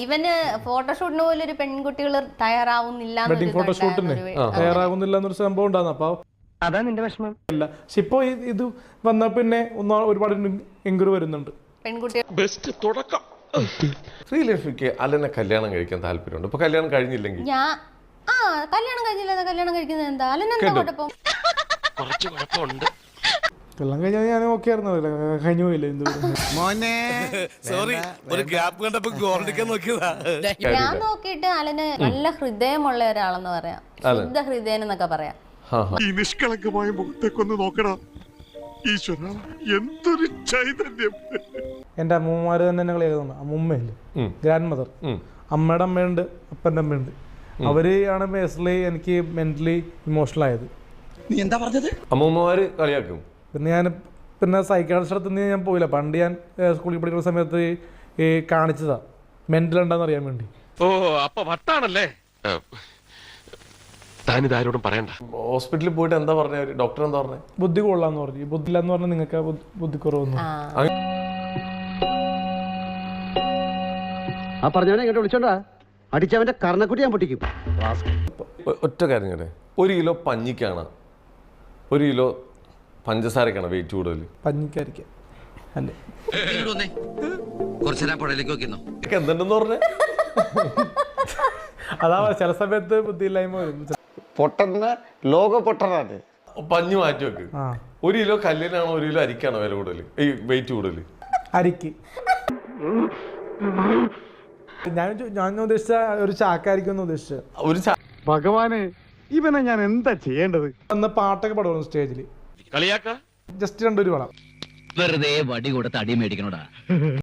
ഇവന് ഫോട്ടോഷൂട്ടിന് പോലും ഒരു പെൺകുട്ടികൾ തയ്യാറാവുന്നില്ല വെഡിങ് ഫോട്ടോഷൂട്ടിന് തയ്യാറാവുന്നില്ല എന്നൊരു സംഭവം ഉണ്ടായിരുന്നു അപ്പൊ അതാ നിന്റെ വിഷമം. അല്ല പക്ഷെ ഇപ്പൊ ഇത് വന്ന പിന്നെ ഒന്ന് ഒരുപാട് എൻക്വയറി വരുന്നുണ്ട്. പെൺകുട്ടികൾ ശ്രീലക്ഷ്മിക്ക് അലനെ കല്യാണം കഴിക്കാൻ താല്പര്യമുണ്ട്. ഇപ്പൊ കല്യാണം കഴിഞ്ഞില്ലെങ്കിൽ? ഞാൻ ആ കല്യാണം കഴിഞ്ഞില്ല. കല്യാണം കഴിക്കുന്നത് എന്താ? അലനെന്താ കുഴപ്പം? കുറച്ച് കുഴപ്പം എല്ലാം കഴിഞ്ഞാൽ ഞാൻ ഓക്കെ ആയിരുന്നു കഴിഞ്ഞു പോയില്ല മോനെ. സോറി ഒരു ഗ്യാപ്പ് കണ്ടപ്പോ ഗോൾഡിക്കാൻ നോക്കിയതാ. ഞാൻ നോക്കിയിട്ട് അലന് നല്ല ഹൃദയമുള്ള ഒരാളെന്ന് പറയാം. ശുദ്ധ ഹൃദയൻ എന്നൊക്കെ പറയാം. ഈ നിഷ്കളങ്കമായ മുഖത്തേക്കൊന്ന് നോക്കടാ. ഈശ്വര എന്തൊരു ചൈതന്യം. എന്റെ അമ്മൂമ്മമാര് തന്നെ എന്നെ കളിയാക്കുന്നുണ്ട് അമ്മൂമ്മയില്ലേ. Grand mother. അമ്മയുടെ അമ്മയുണ്ട് അപ്പന്റെ അമ്മയുണ്ട്. അവർ ആണ് ബേസിലി എനിക്ക് മെന്റലി ഇമോഷണൽ ആയത്. നീ എന്താ പറഞ്ഞത്? അമ്മൂമ്മമാര് കളിയാക്കും. പിന്നെ ഞാൻ പിന്നെ സൈക്കാട്രിസ്റ്റ് അടുത്ത് നിന്ന് ഞാൻ പോയില്ല. പണ്ട് ഞാൻ സ്കൂളിൽ പഠിക്കുന്ന സമയത്ത് ഈ- കാണിച്ചതാ. മെന്റൽ ഉണ്ടെന്ന് അറിയാൻ വേണ്ടി. ഓ അപ്പൊ വട്ടാണല്ലേ പറയണ്ട. ഹോസ്പിറ്റലിൽ പോയിട്ട് എന്താ പറഞ്ഞ? ഡോക്ടർ എന്താ പറഞ്ഞു? ബുദ്ധി കൊള്ളാന്ന് പറഞ്ഞു. ബുദ്ധി ഇല്ലാന്ന് പറഞ്ഞാൽ നിങ്ങൾക്ക് ബുദ്ധി- ബുദ്ധിക്കുറവൊന്നും. ആ. പറഞ്ഞവനെ ഇങ്ങോട്ട് വിളിച്ചോണ്ടാ. അടിച്ചവന്റെ കർണക്കുട്ടി ഞാൻ പൊട്ടിക്കും. ഒറ്റ കാര്യം ഒരു കിലോ പഞ്ഞിക്കാണ്. ഒരു കിലോ പഞ്ചസാരക്കാണ് വെയിറ്റ് കൂടുതൽ പഞ്ഞിക്കായിരിക്കാം അല്ലേ? കുറച്ചേരാ പുഴയിലേക്ക് നോക്കിന്നോ ഇതൊക്കെ എന്തുണ്ടെന്ന് പറഞ്ഞേ? അതാ ചില സമയത്ത് ബുദ്ധിയില്ലായ്മ വരും. പൊട്ടന്ന ലോക പൊട്ടനാണ്. പഞ്ഞു മാറ്റി വെക്ക്. ഒരു കിലോ കല്ലിനാണോ ഒരു കിലോ അരിക്കാണോ വില കൂടുതൽ ഈ വെയിറ്റ് കൂടുതൽ അരിക്ക്. ഞാൻ ഞാൻ ഉദ്ദേശിച്ച ഒരു ചാക്കായിരിക്കും ഉദ്ദേശിച്ചത്. ഒരു ഭഗവാനെ ഇവനെ ഞാൻ എന്താ ചെയ്യേണ്ടത്? അന്ന് പാട്ടൊക്കെ പാടുന്നു സ്റ്റേജിൽ കളിയാക്ക? ജസ്റ്റ് രണ്ടൊരു പടം വെറുതെ വടി കൊടുത്ത് അടി മേടിക്കണോടാ